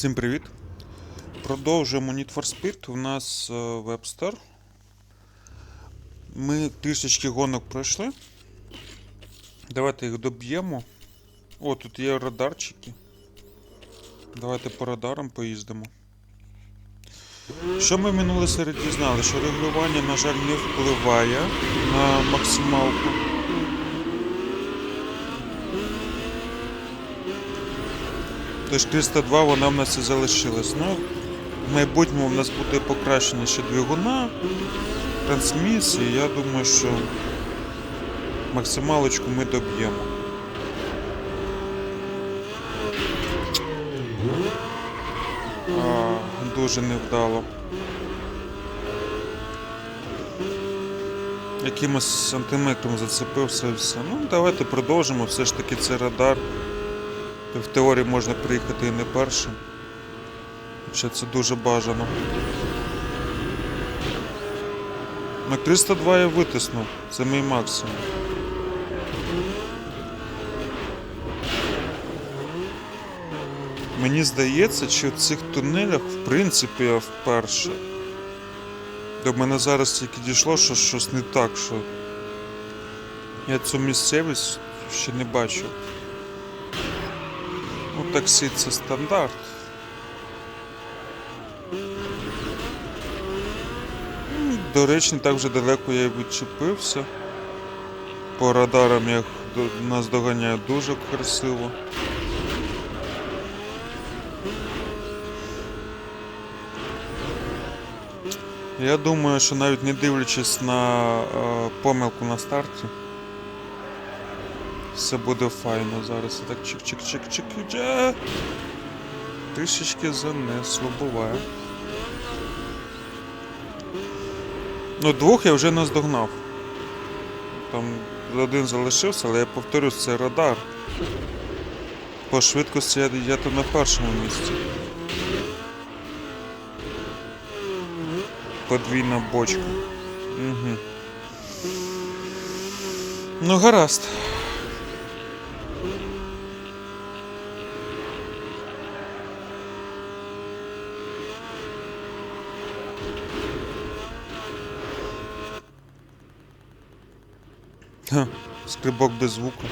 Всім привіт! Продовжуємо Need for Speed. У нас Webster. Ми трішечки гонок пройшли. Давайте їх доб'ємо. О, тут є радарчики. Давайте по радарам поїздимо. Що ми в минулій серії дізнали? Що регулювання, на жаль, не впливає на максималку. Тож 302 вона в нас і залишилась. Ну, в майбутньому в нас буде покращення ще двигуна, трансмісії. Я думаю, що максималочку ми доб'ємо. Дуже невдало. Якимось сантиметром зацепився все. Ну, давайте продовжимо. Все ж таки це радар. В теорії можна приїхати і не першим. Хоча це дуже бажано. На 302 я витиснув. Це мій максимум. Мені здається, що в цих тунелях, в принципі, я вперше. До мене зараз тільки дійшло, що щось не так, що я цю місцевість ще не бачив. Ну, таксі це стандарт. До речі, не так вже далеко я й відчепився. По радарам до- нас доганяє дуже красиво. Я думаю, що навіть не дивлячись на е, помилку на старті, все буде файно зараз. Так чик-чик-чик-чик. Трішечки занесло, буває. Ну, двох я вже наздогнав. Там один залишився, але я повторюсь, це радар. По швидкості я, я там на першому місці. Подвійна бочка. Угу. Ну, гаразд. Ха, скрибок без звуку.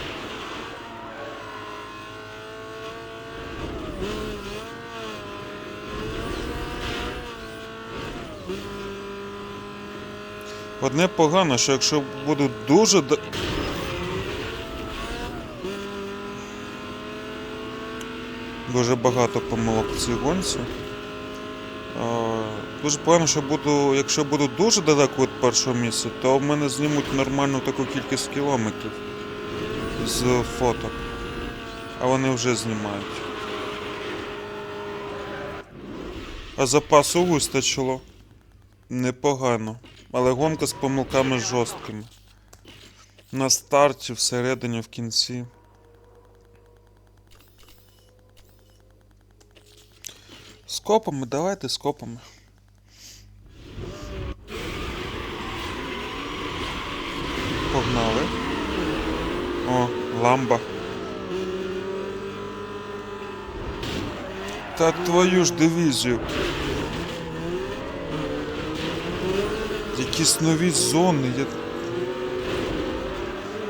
Одне погано, що якщо буду дуже. да- Дуже багато помилок в цій гонці. Дуже погано, що буду, якщо буду дуже далеко від першого місця, то в мене знімуть нормальну таку кількість кілометрів з фоток. А вони вже знімають. А запасу вистачило. Непогано. Але гонка з помилками жорсткими. На старті, всередині, в кінці. З копами, давайте з копами. Погнали. О, ламба. Та твою ж дивізію. Якісь нові зони. Я...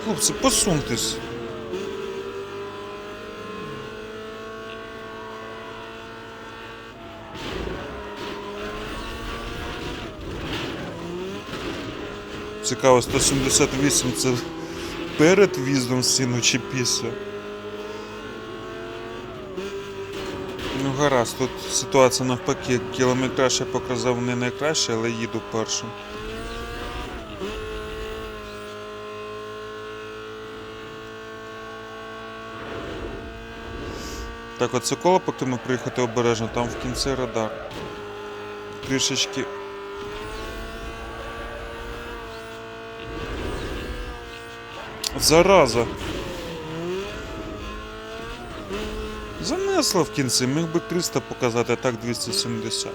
Хлопці, посуньтесь. Цікаво, 178 це перед в'їздом в стіну чи після. Ну гаразд, тут ситуація навпаки, кілометраж я показав не найкраще, але їду першим. Так, оце коло потрібно приїхати обережно, там в кінці радар. Трішечки. Зараза. Занесло в кінці, міг би 300 показати, а так 270.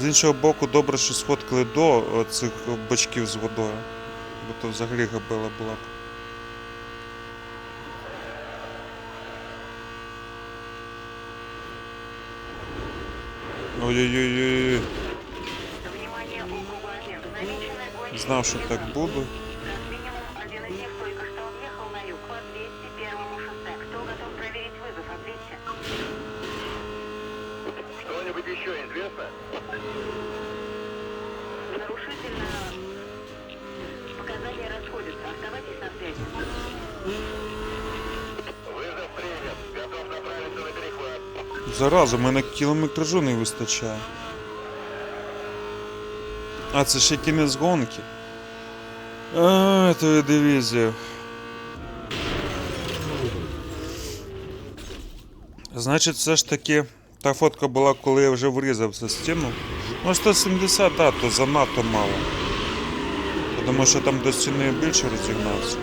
З іншого боку, добре, що сфоткали до цих бачків з водою. Бо то взагалі габела була б. Ой-ой-ой. Знав, що так буде. Зараза, у мене кілометражу не вистачає. А, це ще кінець гонки. А, твою дивізію. Значить, все ж таки, та фотка була, коли я вже врізався в стіну. Ну, 170, да, то занадто мало. Тому що там до стіни більше розігнався.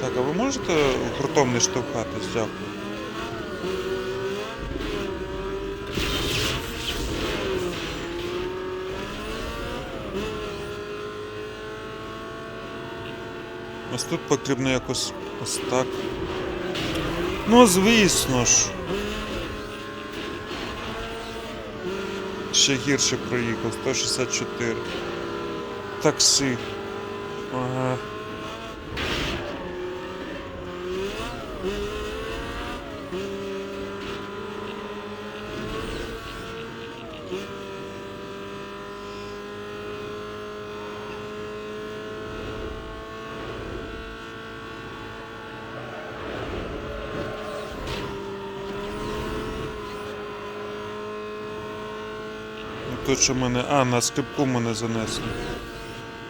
Так, а ви можете гуртом не штовхатись? Дякую. Ось тут потрібно якось ось так. Ну, звісно ж. Ще гірше проїхав, 164. Таксі. Ага. Тут що мене. А, на скрипку мене занесли.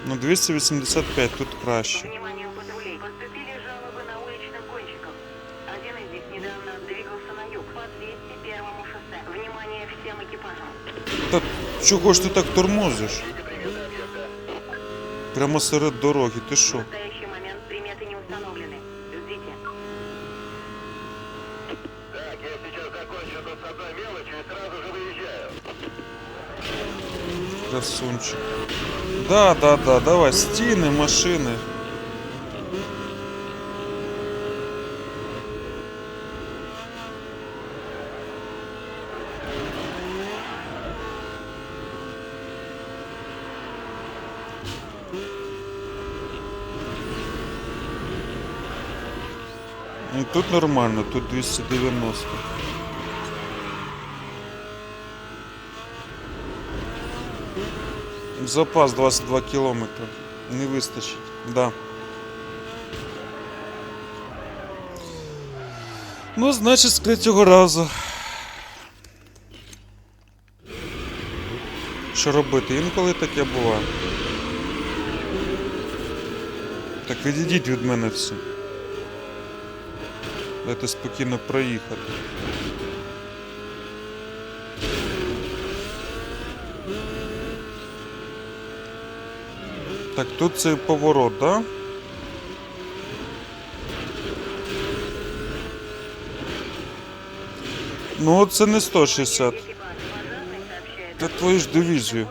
Ну, 285 тут краще. Внимание, патрулей. Поступили жалобы на уличных гонщиков. Один из них недавно двигался на юг по 201 шоссе. Внимание всем экипажам. Та чого ж ти так тормозиш? Прямо серед дороги, ти В що? Красунчик. Да, да, да, давай, стіни, машини. Ну, Тут нормально, тут 290. Запас 22 кілометри. Не вистачить. Да. Ну, значить, з третього разу. Що робити? Інколи таке буває. Так відійдіть від мене всі. Дайте спокійно проїхати. Так, тут цей поворот, да? Ну, це не 160. Экипаж Та твою ж дивізію.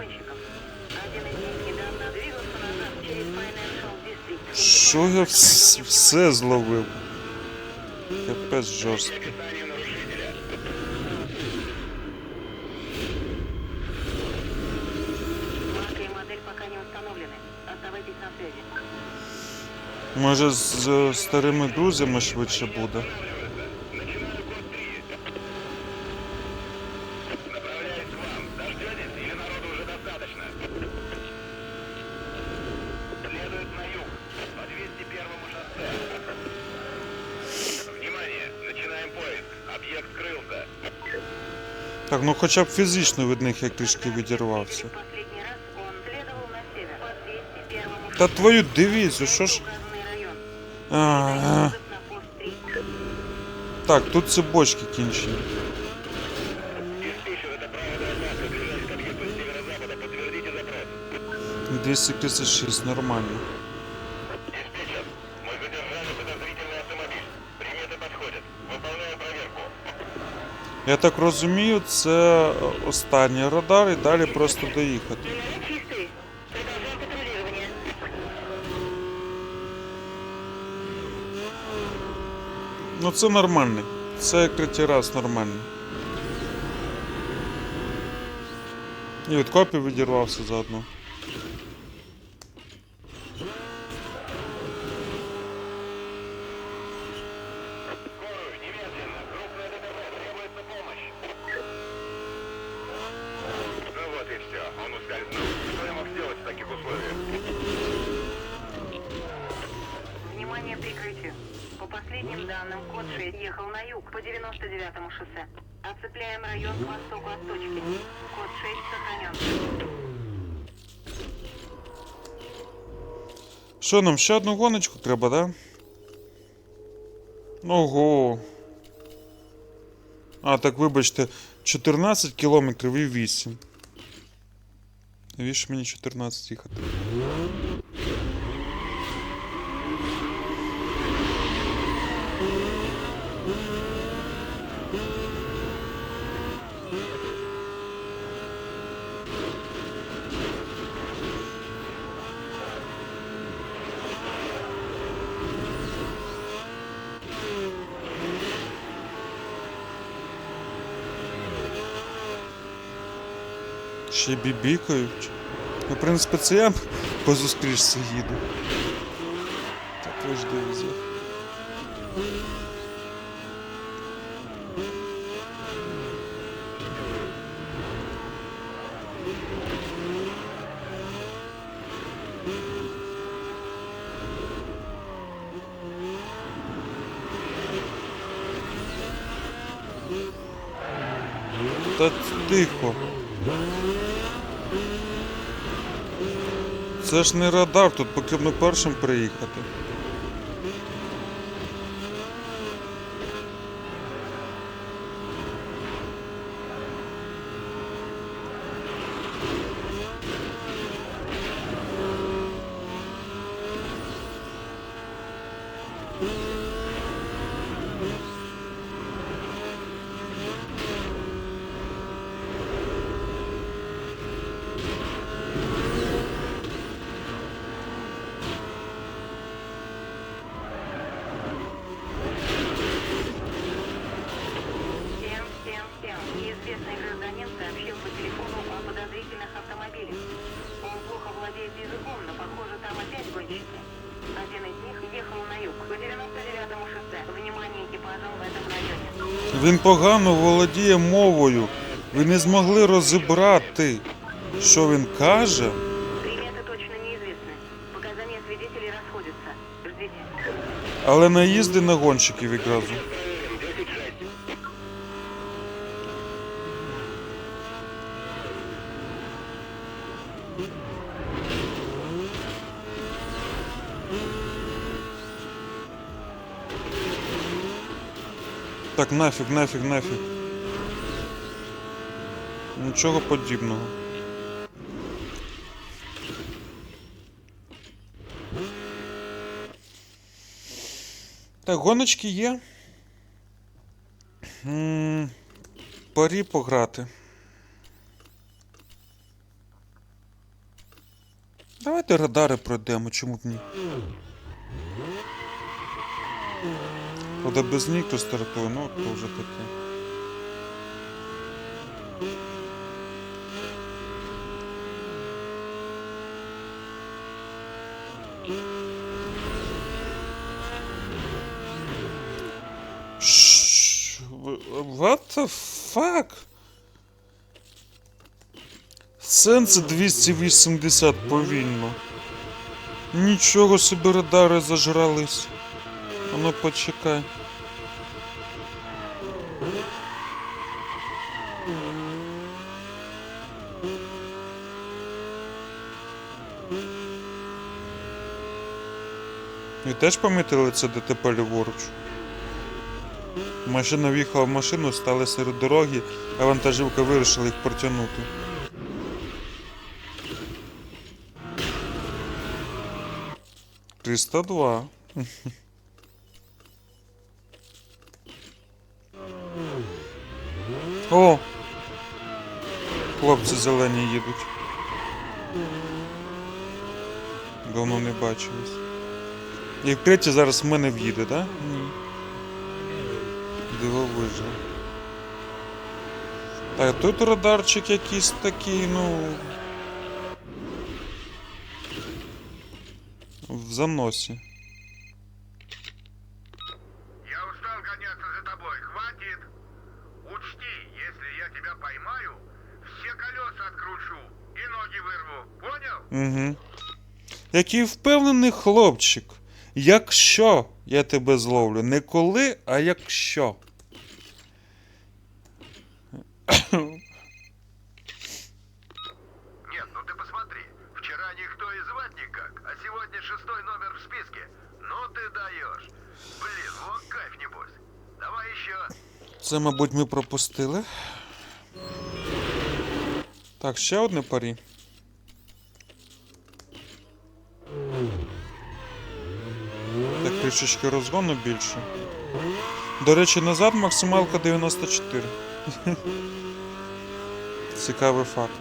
Що я вс- все зловив? Капець жорстко. Може з старими друзями швидше буде. Направляюсь к вам. Дождетесь или народу уже достаточно? Следует на юг, по 201 шоссе. Внимание, начинаем поиск. Объект скрылся. Так, ну хоча б фізично від них я трішки відірвався. В последний раз он следовал на север по 201 Та твою дивізію, що ж. указанный район. Ага. Вызов на пост 3. Так, тут ці бочки кінчені. Диспетчер, это право доставка. Движение к объекту с северо-запада. Подтвердите запрос. 236, нормально. Диспетчер, мы задержали подозрительный автомобиль. Приметы подходят. Выполняем проверку. Я так розумію, це е, останній радар і далі просто доїхати. Ну це нормальний. Це як третій раз нормальний. І від копів відірвався заодно. последним данным, код 6 ехал на юг по 99-му шоссе. Оцепляем район к востоку от точки. Код 6 сохранен. Що нам ще одну гоночку треба, да? Ого. А, так вибачте, 14 кілометрів і 8. Навіщо мені 14 їхати? Ще бібікають. Ну, в принципі, це я по зустрічці їду. Та тихо. Це ж не радар, тут потрібно першим приїхати. Він погано володіє мовою. Ви не змогли розібрати, що він каже. Але наїзди на гонщиків відразу. Проверим, 10-6. Так, нафіг, нафіг, нафіг. Нічого подібного. Так, гоночки є. Парі пограти. Давайте радари пройдемо, чому б ні. Правда, без нікто стартує, ну то вже таке. What the fuck? Сенс 280 повільно. Нічого собі радари зажрались. Ну почекай. Теж помітили це ДТП ліворуч? Машина в'їхала в машину, стали серед дороги, а вантажівка вирішила їх протягнути. Триста два. О! Хлопці зелені їдуть. Давно не бачились. І втретє зараз в мене в'їде, так? Да? Ні. Дивовижно. Так, тут радарчик якийсь такий, ну. В заносі. Я устал гоняться за тобой, хватит. Учти, если я тебя поймаю, все колеса откручу и ноги вырву. Понял? Угу. Який впевнений хлопчик. Якщо я тебе зловлю, не коли, а якщо. Нет, ну ты посмотри. Вчера никто и звать никак, а сегодня шестой номер в списке. Ну ты даешь. Блин, вот кайф небось. Давай еще. Це, мабуть, ми пропустили. Так, ще одне парі. Трішечки розгону більше. До речі, назад максималка 94. Цікавий факт.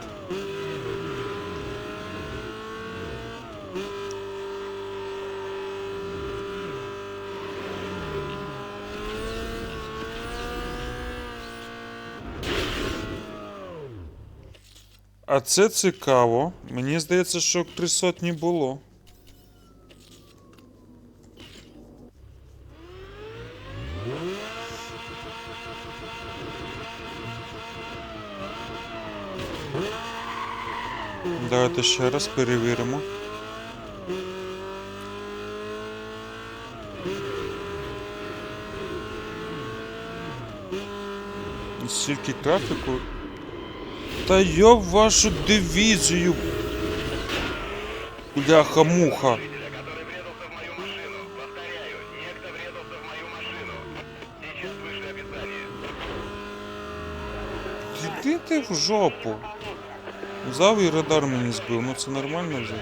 А це цікаво. Мені здається, що три сотні було. Давайте ще раз перевіримо. Стільки трафіку. Та йоб вашу дивізію. Бляха-муха. Іди ти в жопу. Взяв і радар мені збив, ну це нормально вже.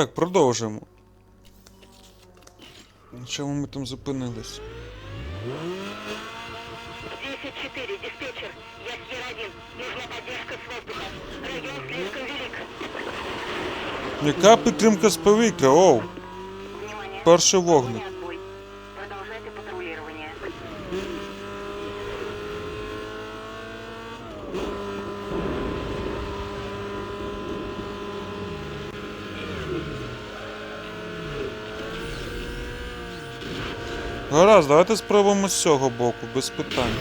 Так, продовжимо. На чому ми там зупинились? 10-4, диспетчер. Я Сфер-1. Нужна поддержка с воздуха. Район слишком велик. Яка підтримка з повітря? Оу! Перший вогник. Гаразд, давайте спробуємо з цього боку, без питань.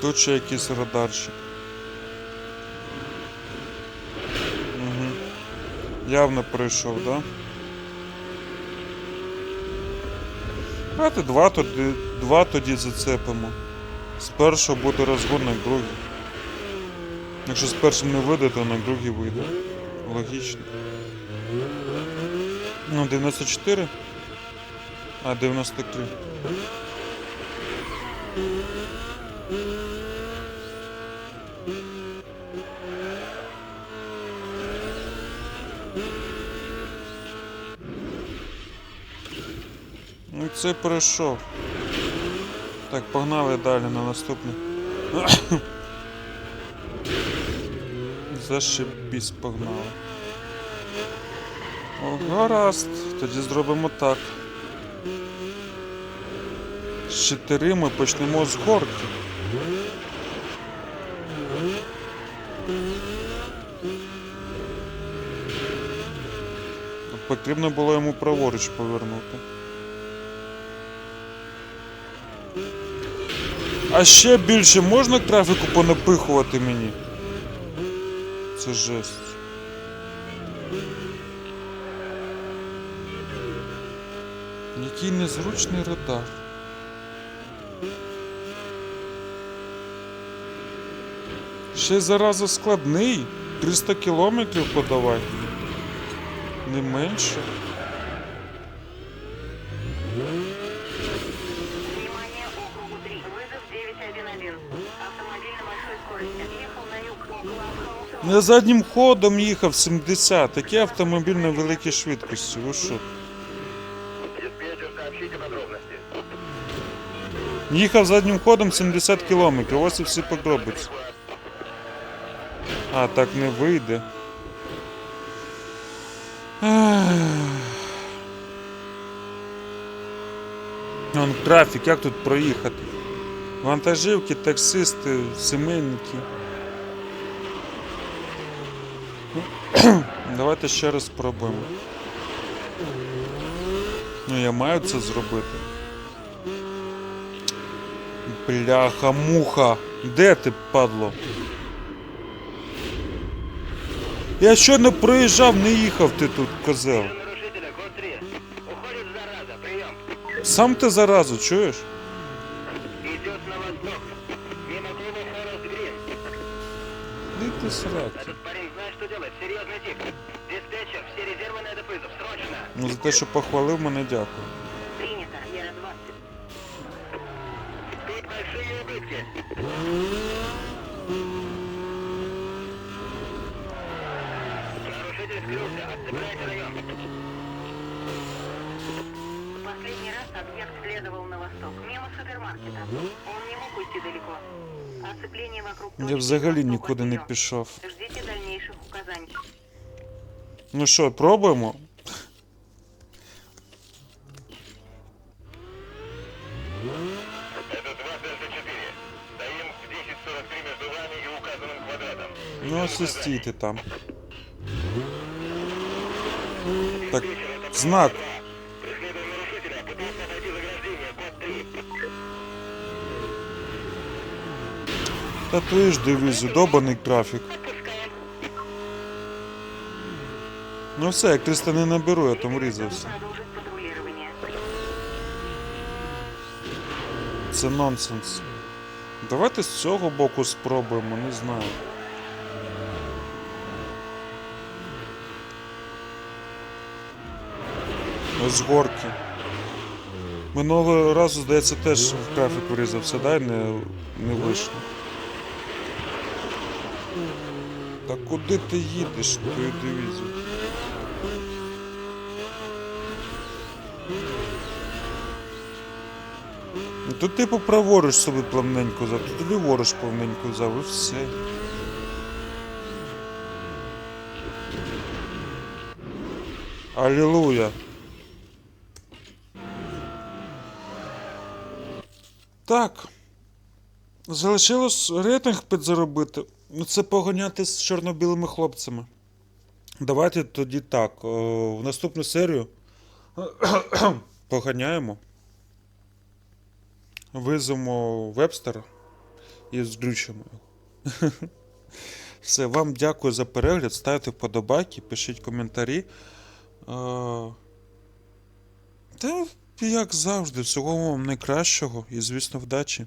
Тут ще якийсь радарчик. Угу. Явно пройшов, да? Давайте два тоді, два тоді зацепимо. З першого буде розгон на другий. Якщо з першим не вийде, то на другий вийде. Логічно. Ну, 94. А, 93. Ну, це пройшов. Так, погнали далі на наступний. Зашибісь погнали. О, гаразд, тоді зробимо так. З чотири ми почнемо з горки. Потрібно було йому праворуч повернути. А ще більше можна трафіку понапихувати мені? Це жесть. Який незручний радар. Ще й зараза складний. 300 кілометрів подавай. Не менше. Я заднім ходом їхав 70, таке автомобіль на великій швидкості. Ви що? Їхав заднім ходом 70 кілометрів, ось і всі подробиці. А, так не вийде. Вон трафік, як тут проїхати? Вантажівки, таксисти, сімейники. Давайте ще раз спробуємо. Ну, я маю це зробити. Бляха, муха. Де ти, падло? Я що не проїжджав, не їхав ти тут, козел. Нарушителя, код 3. Уходит зараза, прием. Сам ти заразу, чуєш? Идет на восток. Мимо клуба Форест Грин. Де ти сраки? Этот парень знает, что делать. Серьезный тип. Диспетчер, все резервы на этот вызов. Срочно. Ну за те, що похвалив мене, дякую. Нарушитель скрылся. Отцепляйте район. В последний раз объект следовал на восток, мимо супермаркета. Он не мог уйти далеко. Оцепление вокруг Я взагалі нікуди не пішов. Ждите дальнейших указаний. Ну що, пробуємо? Стійте там. Так, знак. Преследуем нарушителя. Пытался обойти заграждение. Код 3. Та твої ж дивізію, добаний трафік. Ну все, як 300 не наберу, я там. Продолжить. Це нонсенс. Давайте з цього боку спробуємо, не знаю. З горки. Минулого разу, здається, теж в трафік врізався, да, не, не вийшло. Та куди ти їдеш твою дивізію? Ну, то типу праворуч собі плавненько взяв, тут ліворуч плавненько взяв і все. Алілуя. Так. Залишилось рейтинг підзаробити. Ну, це поганяти з чорно-білими хлопцями. Давайте тоді так. В наступну серію поганяємо. Визимо вебстера і зключимо. його. Все, вам дякую за перегляд. Ставте вподобайки, пишіть коментарі. Е, Та, як завжди, всього вам найкращого і, звісно, вдачі.